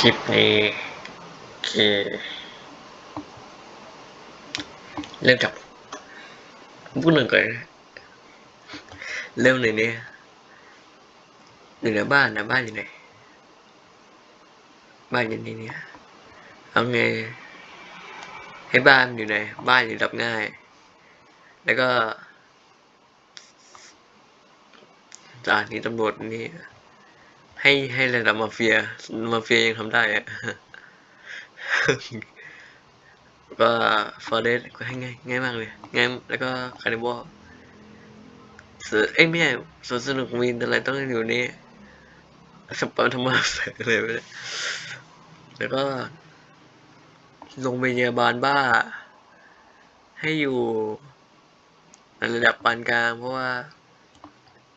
คลิปนี้คือ เริ่มจากพูดหนึ่งก่อนนะเริ่มหนึ่งเนี่ยอยู่ในบ้านนะบ้านอยู่ไหนบ้านอยู่นี่เนี่ยเอาไงให้บ้านอยู่ไหนบ้านอยู่รับง่าย แล้วก็สถานีตำรวจนี่ ให้ให้ระดับมาเฟีย มาเฟียยังทำได้อะก็ฟอร์เรสก็ให้ง่ายง่ายมากเลยง่ายแล้วก็คาร์นิวอลเสือเอ้ยไม่ใช่สวนสนุกมีอะไรต้องอยู่นี่สปอนธรรมะแฝงเลยไปเลยแล้วก็โรงพยาบาลบ้า ให้อยู่ในระดับปานกลางเพราะว่า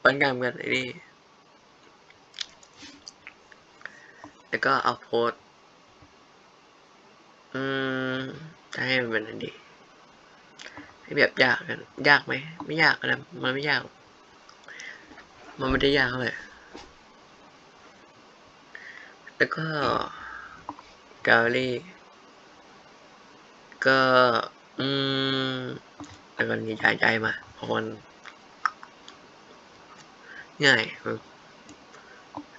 ปานกลางกันไอ้นี่ แล้วก็เอาโพสอืมจะให้มันเป็นอันดีให้แบบยากกันยากไหม ไม่ยากนะมันไม่ยาก มันไม่ได้ยากเท่าไหร่แล้วก็แกลลี่ ก็ อืมแล้วก็นี่ย้ายใจมาเพราะมันง่าย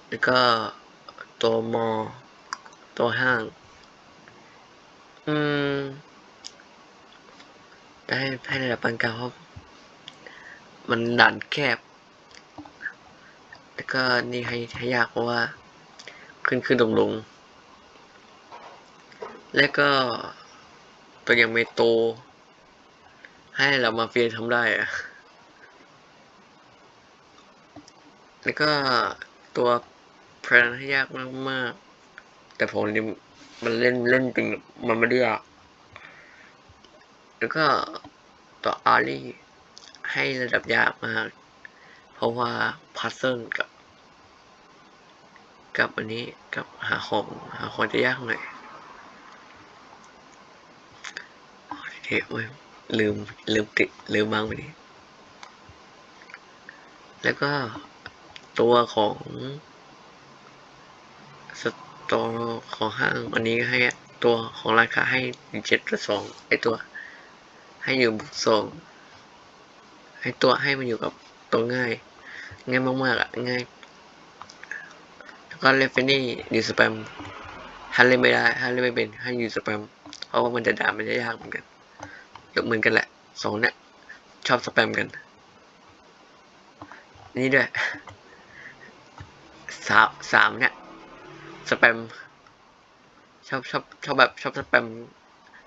แล้วก็ ตัวมอ ตัวห้าง อืมได้ให้ระดับปานกลางเพราะมันด่านแคบ แล้วก็นี่ให้ให้ยากเพราะว่า ขึ้นขึ้นลงลง แล้วก็ตัวอย่างเมโต ให้เรามาเฟียทำได้อะแล้วก็ตัว เพลนให้ยากมากมากๆ แต่ผมนี่มันเล่นเล่นจริงมันไม่ได้ยากแล้วก็ตัวอารี่ให้ระดับยากมาก เพราะว่าพัซเซิลกับ กับอันนี้กับหาของหาของจะยากหน่อยเดี๋ยวเว้ยลืมลืมติดลืมบ้างไปดิแล้วก็ตัวของ สตอของห้างอันนี้ให้ตัวของราคาให้เจ็ดสองไอตัว ให้อยู่บุกสองให้ตัวให้มันอยู่กับตัวง่าย ง่ายมากๆอะง่าย แล้วก็เลฟเฟนี่อยู่สแปมฮันเล่นไม่ได้ฮันเล่นไม่เป็นให้อยู่สแปมเพราะว่ามันจะด่ามันจะยากเหมือนกันยกเหมือนกันแหละสองเนี่ยชอบสแปมกัน นี่ด้วยสามสามเนี่ย สแปม ชอบชอบชอบแบบชอบสแปม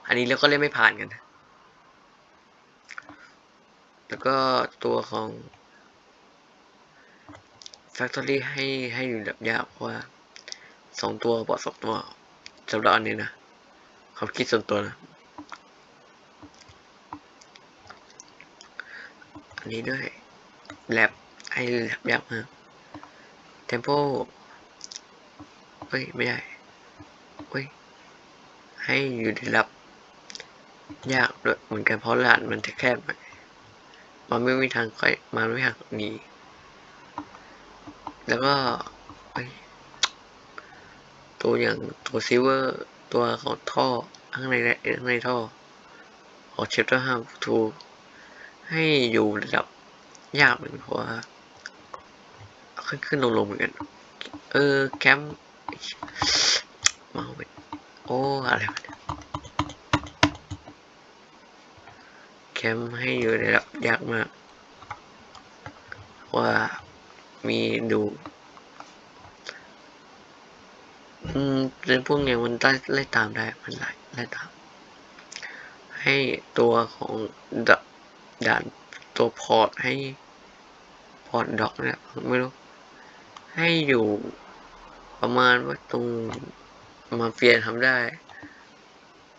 อันนี้แล้วก็เล่นไม่ผ่านกัน แล้วก็ตัวของ Factory ให้ให้อยู่แบบยากเพราะว่าสองตัวบอดสองตัวสำหรับอันนี้นะความคิดส่วนตัวนะอันนี้ด้วยแลบให้แลบยากมากเทมโป้ย ไม่ได้เฮ้ย ให้อยู่ในระดับ ยากด้วยเหมือนกันเพราะลานมันจะแคบมันไม่มีทางค่อยมันไม่หักหนีแล้วก็ตัวอย่างตัวซิเวอร์ ตัวของท่อข้างในและข้างในท่อของเชฟเตอร์ห้ามทูให้อยู่ระดับยากเหมือนกันเพราะว่าขึ้นขึ้นลงลงเหมือนกัน เออ แคมป์ มาเว้ยโอ้อะไรเนี่ยแคมให้อยู่ในระดับยากมาก ว่ามีดูอืมเป็นพวกเนี้ยมันได้ไล่ตามได้มันไล่ไล่ตาม ให้ตัวของดด่านตัวพอร์ตให้พอร์ตดอกเนี่ยไม่รู้ให้อยู่ ประมาณว่าตรงมาเฟียทำได้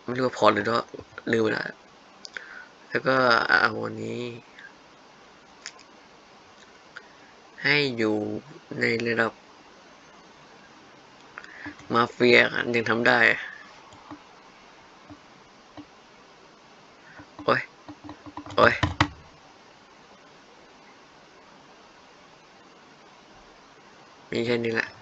ไม่รู้ว่าพอหรือดอกลืมแล้วแล้วก็เอาวันนี้ ให้อยู่ในระดับ มาเฟียกันยังทำได้โอ้ยโอ้ยมีแค่นี้แหละ